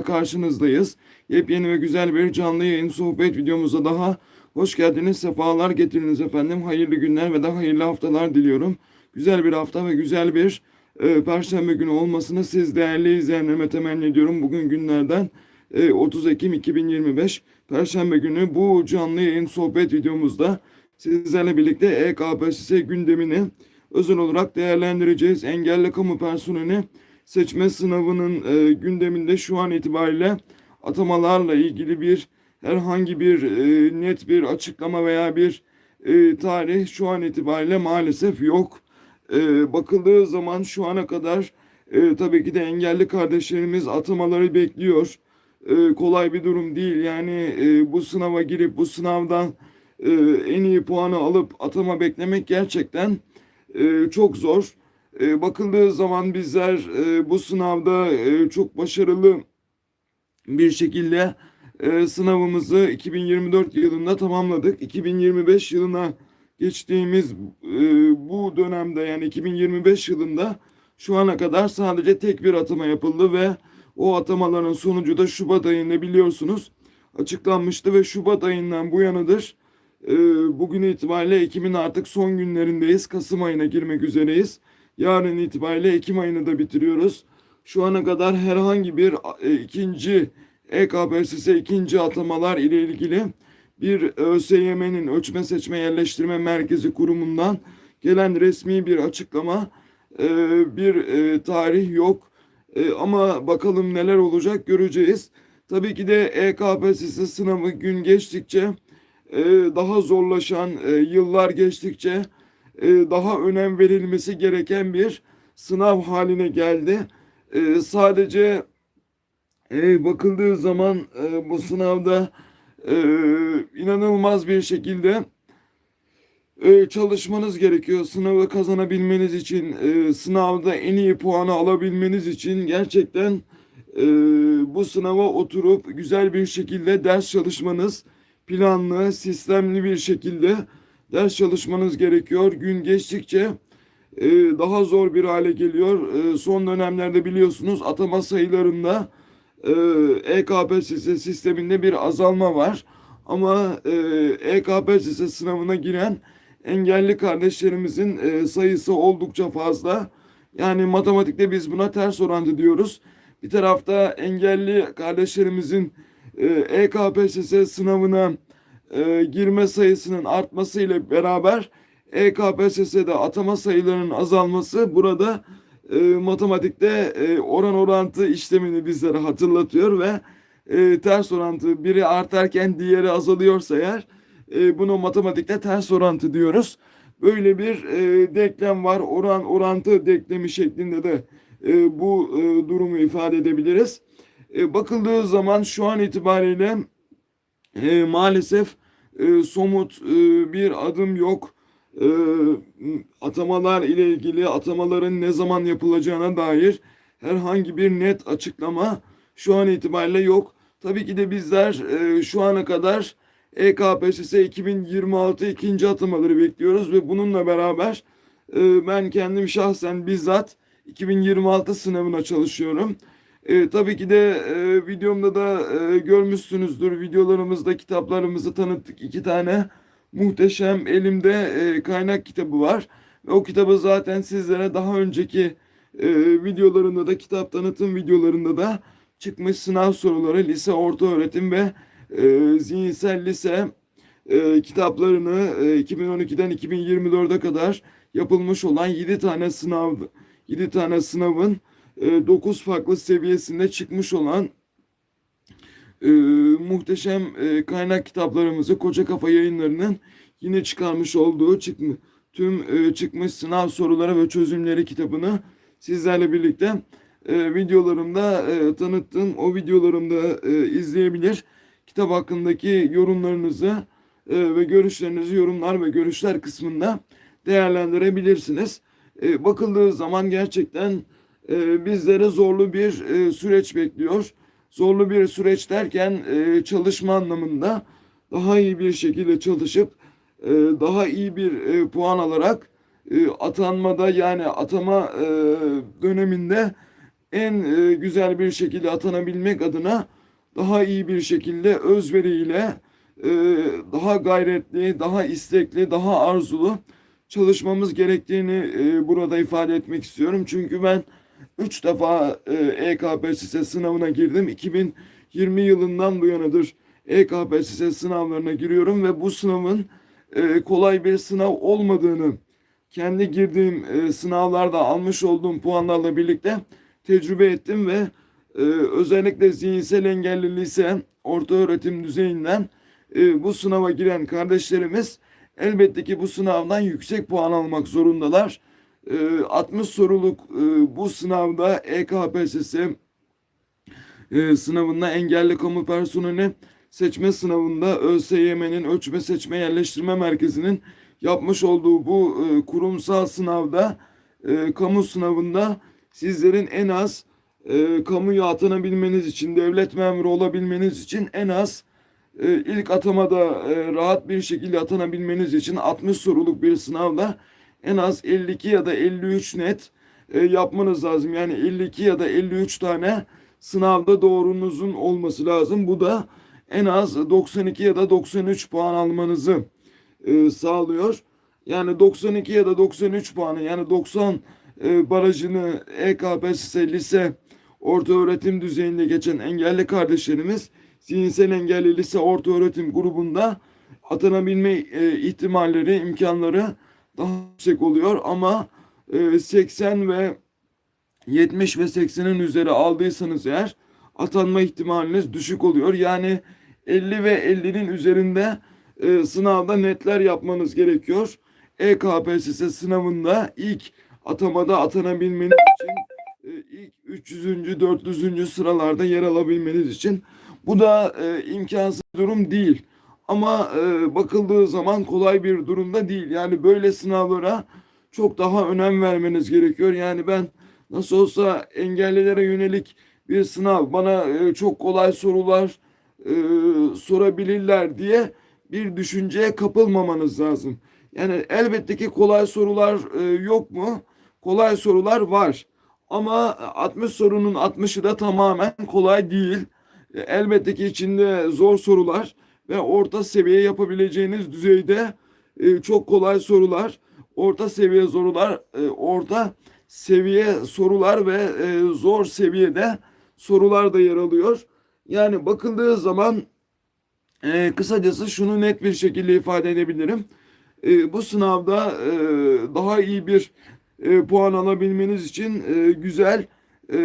karşınızdayız. Yepyeni ve güzel bir canlı yayın sohbet videomuza daha hoş geldiniz. Sefalar getiriniz efendim. Hayırlı günler ve de hayırlı haftalar diliyorum. Güzel bir hafta ve güzel bir e, perşembe günü olmasını siz değerli izleyenlerime temenni ediyorum. Bugün günlerden e, 30 Ekim 2025 Perşembe günü bu canlı yayın sohbet videomuzda sizlerle birlikte EKPSS gündemini özel olarak değerlendireceğiz. Engelli kamu personeli seçme sınavının e, gündeminde şu an itibariyle atamalarla ilgili bir herhangi bir e, net bir açıklama veya bir e, tarih şu an itibariyle maalesef yok. E, bakıldığı zaman şu ana kadar e, tabii ki de engelli kardeşlerimiz atamaları bekliyor. E, kolay bir durum değil. Yani e, bu sınava girip bu sınavdan e, en iyi puanı alıp atama beklemek gerçekten e, çok zor. E, bakıldığı zaman bizler e, bu sınavda e, çok başarılı bir şekilde sınavımızı 2024 yılında tamamladık. 2025 yılına geçtiğimiz bu dönemde yani 2025 yılında şu ana kadar sadece tek bir atama yapıldı ve o atamaların sonucu da Şubat ayında biliyorsunuz açıklanmıştı ve Şubat ayından bu yanadır. Bugün itibariyle Ekim'in artık son günlerindeyiz. Kasım ayına girmek üzereyiz. Yarın itibariyle Ekim ayını da bitiriyoruz. Şu ana kadar herhangi bir e, ikinci EKPSS ikinci atamalar ile ilgili bir ÖSYM'nin Ölçme Seçme Yerleştirme Merkezi kurumundan gelen resmi bir açıklama, e, bir e, tarih yok. E, ama bakalım neler olacak göreceğiz. Tabii ki de EKPSS sınavı gün geçtikçe e, daha zorlaşan, e, yıllar geçtikçe e, daha önem verilmesi gereken bir sınav haline geldi. E, sadece e, bakıldığı zaman e, bu sınavda e, inanılmaz bir şekilde e, çalışmanız gerekiyor. Sınavı kazanabilmeniz için, e, sınavda en iyi puanı alabilmeniz için gerçekten e, bu sınava oturup güzel bir şekilde ders çalışmanız, planlı, sistemli bir şekilde ders çalışmanız gerekiyor. Gün geçtikçe e, daha zor bir hale geliyor. E, son dönemlerde biliyorsunuz atama sayılarında e, EKPSS sisteminde bir azalma var. Ama e, EKPSS sınavına giren engelli kardeşlerimizin e, sayısı oldukça fazla. Yani matematikte biz buna ters orantı diyoruz. Bir tarafta engelli kardeşlerimizin e, EKPSS sınavına e, girme sayısının artmasıyla beraber EKPSS'de atama sayılarının azalması burada e, matematikte e, oran orantı işlemini bizlere hatırlatıyor ve e, ters orantı biri artarken diğeri azalıyorsa eğer e, bunu matematikte ters orantı diyoruz. Böyle bir e, denklem var. Oran orantı denklemi şeklinde de e, bu e, durumu ifade edebiliriz. E, bakıldığı zaman şu an itibariyle e, maalesef e, somut e, bir adım yok. E, atamalar ile ilgili atamaların ne zaman yapılacağına dair herhangi bir net açıklama şu an itibariyle yok. Tabii ki de bizler e, şu ana kadar EKPSS 2026 ikinci atamaları bekliyoruz ve bununla beraber e, ben kendim şahsen bizzat 2026 sınavına çalışıyorum. E, tabii ki de e, videomda da e, görmüşsünüzdür. Videolarımızda kitaplarımızı tanıttık. iki tane muhteşem elimde e, kaynak kitabı var. Ve o kitabı zaten sizlere daha önceki e, videolarında da kitap tanıtım videolarında da çıkmış sınav soruları lise orta öğretim ve e, zihinsel lise e, kitaplarını e, 2012'den 2024'e kadar yapılmış olan 7 tane sınav 7 tane sınavın 9 e, farklı seviyesinde çıkmış olan e, muhteşem e, kaynak kitaplarımızı Koca Kafa yayınlarının yine çıkarmış olduğu çıkmış, tüm e, çıkmış sınav soruları ve çözümleri kitabını sizlerle birlikte e, videolarımda e, tanıttım. O videolarımda e, izleyebilir. Kitap hakkındaki yorumlarınızı e, ve görüşlerinizi yorumlar ve görüşler kısmında değerlendirebilirsiniz. E, bakıldığı zaman gerçekten e, bizlere zorlu bir e, süreç bekliyor. Zorlu bir süreç derken e, çalışma anlamında daha iyi bir şekilde çalışıp e, daha iyi bir puan alarak e, atanmada yani atama döneminde en güzel bir şekilde atanabilmek adına daha iyi bir şekilde özveriyle daha gayretli, daha istekli, daha arzulu çalışmamız gerektiğini burada ifade etmek istiyorum. Çünkü ben 3 defa e, EKPSS sınavına girdim. 2020 yılından bu yanadır EKPSS sınavlarına giriyorum ve bu sınavın e, kolay bir sınav olmadığını kendi girdiğim e, sınavlarda almış olduğum puanlarla birlikte tecrübe ettim ve e, özellikle zihinsel engelli lise, orta öğretim düzeyinden e, bu sınava giren kardeşlerimiz elbette ki bu sınavdan yüksek puan almak zorundalar. E, 60 soruluk e, bu sınavda EKPSS e, sınavında engelli kamu personeli seçme sınavında ÖSYM'nin Ölçme Seçme Yerleştirme Merkezi'nin yapmış olduğu bu e, kurumsal sınavda kamu sınavında sizlerin en az e, kamuya atanabilmeniz için, devlet memuru olabilmeniz için en az ilk atamada rahat bir şekilde atanabilmeniz için 60 soruluk bir sınavda en az 52 ya da 53 net e, yapmanız lazım. Yani 52 ya da 53 tane sınavda doğrunuzun olması lazım. Bu da en az 92 ya da 93 puan almanızı e, sağlıyor. Yani 92 ya da 93 puanı yani 90 e, barajını EKPSS lise orta öğretim düzeyinde geçen engelli kardeşlerimiz zihinsel engelli lise orta öğretim grubunda atanabilme e, ihtimalleri, imkanları daha yüksek oluyor ama e, 80 ve 70 ve 80'in üzeri aldıysanız eğer atanma ihtimaliniz düşük oluyor. Yani 50 ve 50'nin üzerinde e, sınavda netler yapmanız gerekiyor. E EKPSS sınavında ilk atamada atanabilmeniz için e, ilk 300. 400. sıralarda yer alabilmeniz için bu da e, imkansız durum değil. Ama e, bakıldığı zaman kolay bir durumda değil. Yani böyle sınavlara çok daha önem vermeniz gerekiyor. Yani ben nasıl olsa engellilere yönelik bir sınav bana e, çok kolay sorular e, sorabilirler diye bir düşünceye kapılmamanız lazım. Yani elbette ki kolay sorular e, yok mu? Kolay sorular var. Ama 60 sorunun 60'ı da tamamen kolay değil. E, elbette ki içinde zor sorular ve orta seviye yapabileceğiniz düzeyde e, çok kolay sorular, orta seviye sorular, e, orta seviye sorular ve e, zor seviyede sorular da yer alıyor. Yani bakıldığı zaman e, kısacası şunu net bir şekilde ifade edebilirim. E, bu sınavda e, daha iyi bir e, puan alabilmeniz için e, güzel e,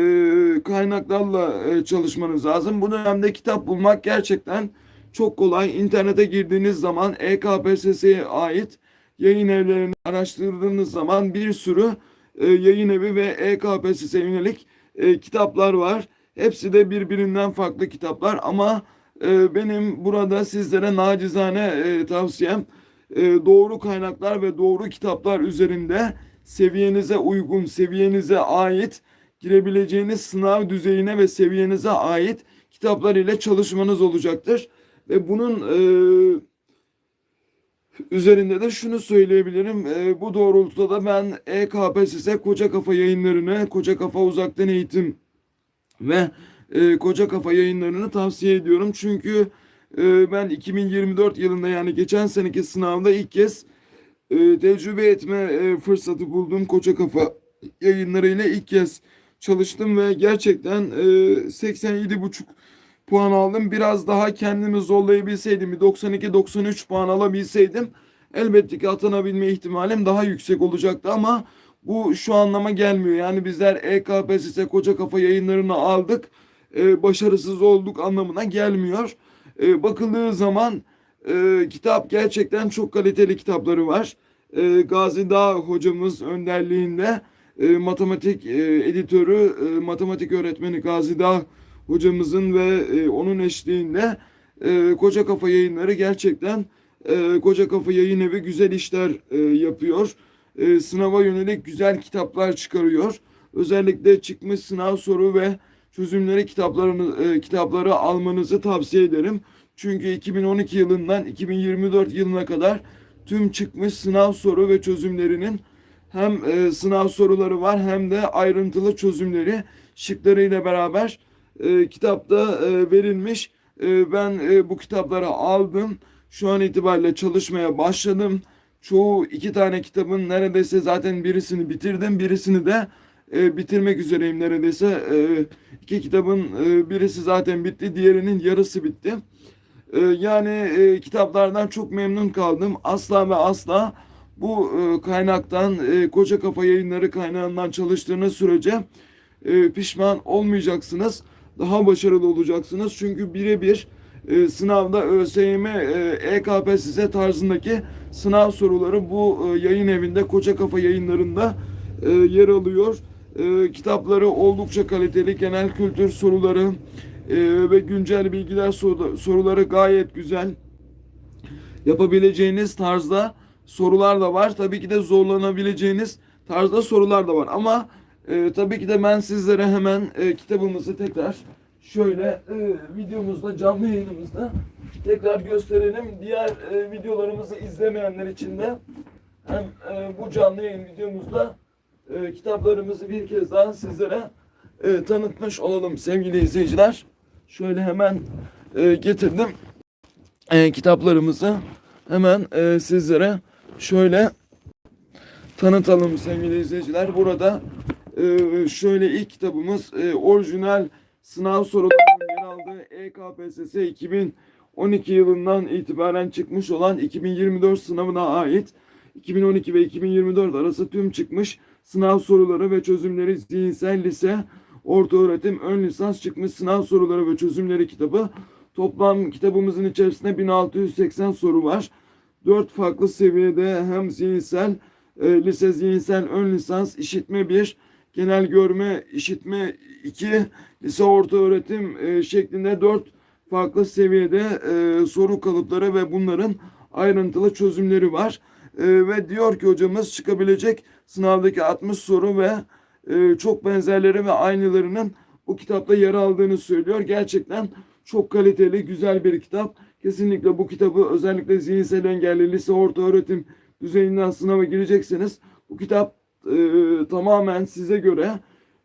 kaynaklarla e, çalışmanız lazım. Bu dönemde kitap bulmak gerçekten çok kolay. İnternete girdiğiniz zaman EKPSS'ye ait yayın evlerini araştırdığınız zaman bir sürü e, yayın evi ve EKPSS'ye yönelik e, kitaplar var. Hepsi de birbirinden farklı kitaplar ama e, benim burada sizlere nacizane e, tavsiyem e, doğru kaynaklar ve doğru kitaplar üzerinde seviyenize uygun, seviyenize ait girebileceğiniz sınav düzeyine ve seviyenize ait kitaplar ile çalışmanız olacaktır. Ve bunun e, üzerinde de şunu söyleyebilirim. E, bu doğrultuda da ben EKPSS Koca Kafa yayınlarını, Koca Kafa Uzaktan Eğitim ve e, Koca Kafa yayınlarını tavsiye ediyorum. Çünkü e, ben 2024 yılında yani geçen seneki sınavda ilk kez e, tecrübe etme e, fırsatı buldum. Koca Kafa yayınlarıyla ilk kez çalıştım ve gerçekten e, 87,5 puan aldım. Biraz daha kendimi zorlayabilseydim, bir 92-93 puan alabilseydim elbette ki atanabilme ihtimalim daha yüksek olacaktı ama bu şu anlama gelmiyor. Yani bizler EKPSS Koca Kafa yayınlarını aldık, e, başarısız olduk anlamına gelmiyor. E, bakıldığı zaman e, kitap gerçekten çok kaliteli kitapları var. E, Gazi Dağ hocamız önderliğinde matematik editörü, matematik öğretmeni Gazi Dağ hocamızın ve e, onun eşliğinde e, Koca Kafa yayınları gerçekten e, Koca Kafa yayın evi güzel işler e, yapıyor. E, sınava yönelik güzel kitaplar çıkarıyor. Özellikle çıkmış sınav soru ve çözümleri kitaplarını e, kitapları almanızı tavsiye ederim. Çünkü 2012 yılından 2024 yılına kadar tüm çıkmış sınav soru ve çözümlerinin hem e, sınav soruları var hem de ayrıntılı çözümleri şıklarıyla beraber e, kitapta e, verilmiş. E, ben e, bu kitapları aldım. Şu an itibariyle çalışmaya başladım. Çoğu iki tane kitabın neredeyse zaten birisini bitirdim. Birisini de e, bitirmek üzereyim neredeyse. E, iki kitabın e, birisi zaten bitti. Diğerinin yarısı bitti. E, yani e, kitaplardan çok memnun kaldım. Asla ve asla bu e, kaynaktan e, Koca Kafa Yayınları kaynağından çalıştığınız sürece e, pişman olmayacaksınız. Daha başarılı olacaksınız. Çünkü birebir e, sınavda ÖSYM, e, EKPSS tarzındaki sınav soruları bu e, yayın evinde Koca Kafa Yayınlarında e, yer alıyor. E, kitapları oldukça kaliteli, genel kültür soruları e, ve güncel bilgiler soru- soruları gayet güzel yapabileceğiniz tarzda sorular da var. Tabii ki de zorlanabileceğiniz tarzda sorular da var. Ama e, tabii ki de ben sizlere hemen e, kitabımızı tekrar şöyle e, videomuzda canlı yayınımızda tekrar gösterelim. Diğer e, videolarımızı izlemeyenler için de hem e, bu canlı yayın videomuzda e, kitaplarımızı bir kez daha sizlere e, tanıtmış olalım sevgili izleyiciler. Şöyle hemen e, getirdim e, kitaplarımızı hemen e, sizlere şöyle tanıtalım sevgili izleyiciler. Burada e, şöyle ilk kitabımız e, orijinal sınav sorularının yer aldığı EKPSS 2012 yılından itibaren çıkmış olan 2024 sınavına ait 2012 ve 2024 arası tüm çıkmış sınav soruları ve çözümleri zihinsel lise, orta öğretim, ön lisans çıkmış sınav soruları ve çözümleri kitabı. Toplam kitabımızın içerisinde 1680 soru var. Dört farklı seviyede hem zihinsel, e, lise zihinsel, ön lisans, işitme 1, genel görme, işitme 2, lise orta öğretim e, şeklinde dört farklı seviyede e, soru kalıpları ve bunların ayrıntılı çözümleri var. E, ve diyor ki hocamız çıkabilecek sınavdaki 60 soru ve e, çok benzerleri ve aynılarının bu kitapta yer aldığını söylüyor. Gerçekten çok kaliteli, güzel bir kitap. Kesinlikle bu kitabı özellikle zihinsel engelli lise orta öğretim düzeyinden sınava girecekseniz bu kitap e, tamamen size göre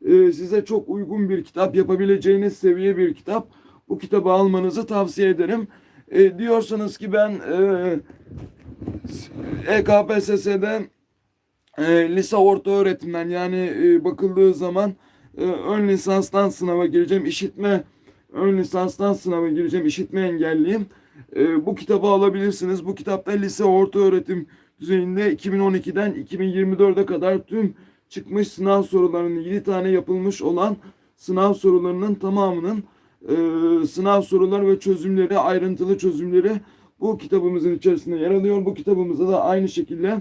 e, size çok uygun bir kitap, yapabileceğiniz seviye bir kitap. Bu kitabı almanızı tavsiye ederim. E, diyorsanız ki ben e, EKPSS'de e, lise orta öğretimden yani e, bakıldığı zaman e, ön lisanstan sınava gireceğim. İşitme ön lisanstan sınava gireceğim. İşitme engelliyim. E, bu kitabı alabilirsiniz. Bu kitapta lise orta öğretim düzeyinde 2012'den 2024'e kadar tüm çıkmış sınav sorularının 7 tane yapılmış olan sınav sorularının tamamının e, sınav soruları ve çözümleri, ayrıntılı çözümleri bu kitabımızın içerisinde yer alıyor. Bu kitabımızda da aynı şekilde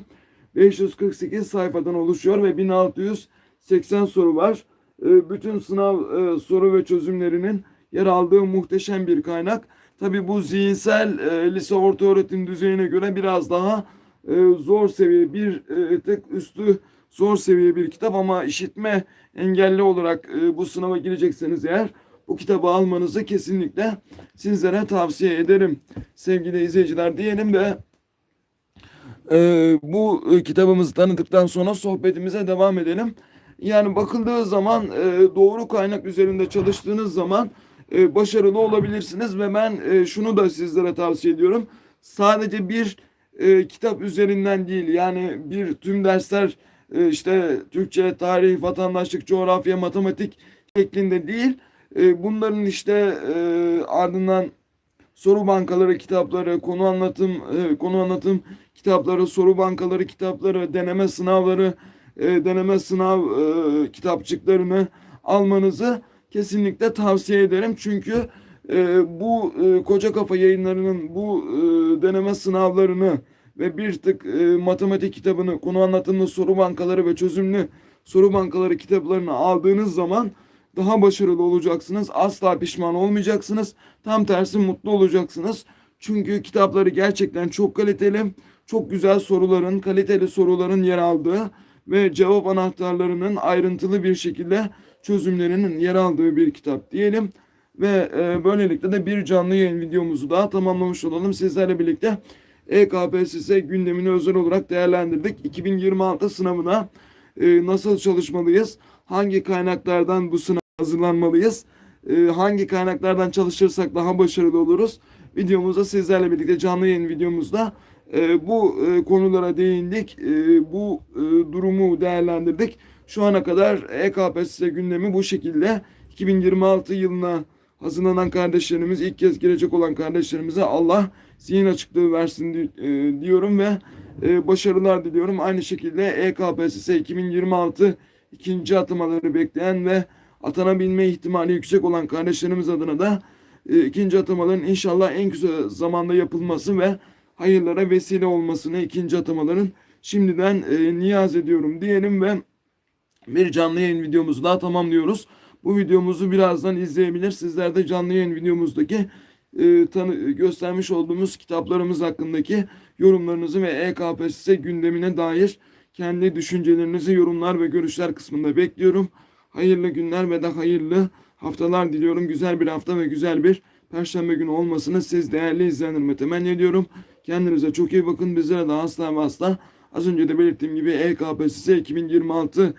548 sayfadan oluşuyor ve 1680 soru var. E, bütün sınav e, soru ve çözümlerinin yer aldığı muhteşem bir kaynak. Tabi bu zihinsel e, lise orta öğretim düzeyine göre biraz daha e, zor seviye bir e, tek üstü zor seviye bir kitap ama işitme engelli olarak e, bu sınava girecekseniz eğer bu kitabı almanızı kesinlikle sizlere tavsiye ederim sevgili izleyiciler diyelim de e, bu e, kitabımızı tanıdıktan sonra sohbetimize devam edelim. Yani bakıldığı zaman e, doğru kaynak üzerinde çalıştığınız zaman e, başarılı olabilirsiniz ve ben e, şunu da sizlere tavsiye ediyorum. Sadece bir e, kitap üzerinden değil yani bir tüm dersler e, işte Türkçe, tarih, vatandaşlık, coğrafya, matematik şeklinde değil. E, bunların işte e, ardından soru bankaları kitapları, konu anlatım e, konu anlatım kitapları, soru bankaları kitapları, deneme sınavları, e, deneme sınav e, kitapçıklarını almanızı kesinlikle tavsiye ederim. Çünkü e, bu e, koca kafa yayınlarının bu e, deneme sınavlarını ve bir tık e, matematik kitabını, konu anlatımlı soru bankaları ve çözümlü soru bankaları kitaplarını aldığınız zaman daha başarılı olacaksınız. Asla pişman olmayacaksınız. Tam tersi mutlu olacaksınız. Çünkü kitapları gerçekten çok kaliteli, çok güzel soruların, kaliteli soruların yer aldığı ve cevap anahtarlarının ayrıntılı bir şekilde çözümlerinin yer aldığı bir kitap diyelim. Ve e, böylelikle de bir canlı yayın videomuzu daha tamamlamış olalım. Sizlerle birlikte EKPSS gündemini özel olarak değerlendirdik. 2026 sınavına e, nasıl çalışmalıyız? Hangi kaynaklardan bu sınav hazırlanmalıyız. E, hangi kaynaklardan çalışırsak daha başarılı oluruz. Videomuzda sizlerle birlikte canlı yayın videomuzda e, bu e, konulara değindik. E, bu e, durumu değerlendirdik. Şu ana kadar EKPSS gündemi bu şekilde. 2026 yılına hazırlanan kardeşlerimiz, ilk kez gelecek olan kardeşlerimize Allah zihin açıklığı versin e, diyorum ve e, başarılar diliyorum. Aynı şekilde EKPSS 2026 ikinci atamaları bekleyen ve atanabilme ihtimali yüksek olan kardeşlerimiz adına da e, ikinci atamaların inşallah en kısa zamanda yapılması ve hayırlara vesile olmasını ikinci atamaların şimdiden niyaz ediyorum diyelim ve bir canlı yayın videomuzu daha tamamlıyoruz. Bu videomuzu birazdan izleyebilir. Sizler de canlı yayın videomuzdaki e, tanı, göstermiş olduğumuz kitaplarımız hakkındaki yorumlarınızı ve EKPSS gündemine dair kendi düşüncelerinizi yorumlar ve görüşler kısmında bekliyorum. Hayırlı günler ve de hayırlı haftalar diliyorum. Güzel bir hafta ve güzel bir perşembe günü olmasını siz değerli izleyenlerime temenni ediyorum. Kendinize çok iyi bakın. Bizlere de asla ve asla az önce de belirttiğim gibi EKPSS 2026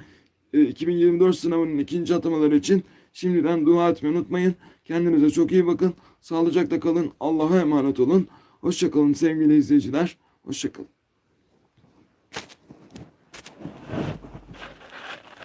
e, 2024 sınavının ikinci atamaları için şimdiden dua etmeyi unutmayın. Kendinize çok iyi bakın. Sağlıcakla kalın. Allah'a emanet olun. Hoşçakalın sevgili izleyiciler. Hoşçakalın.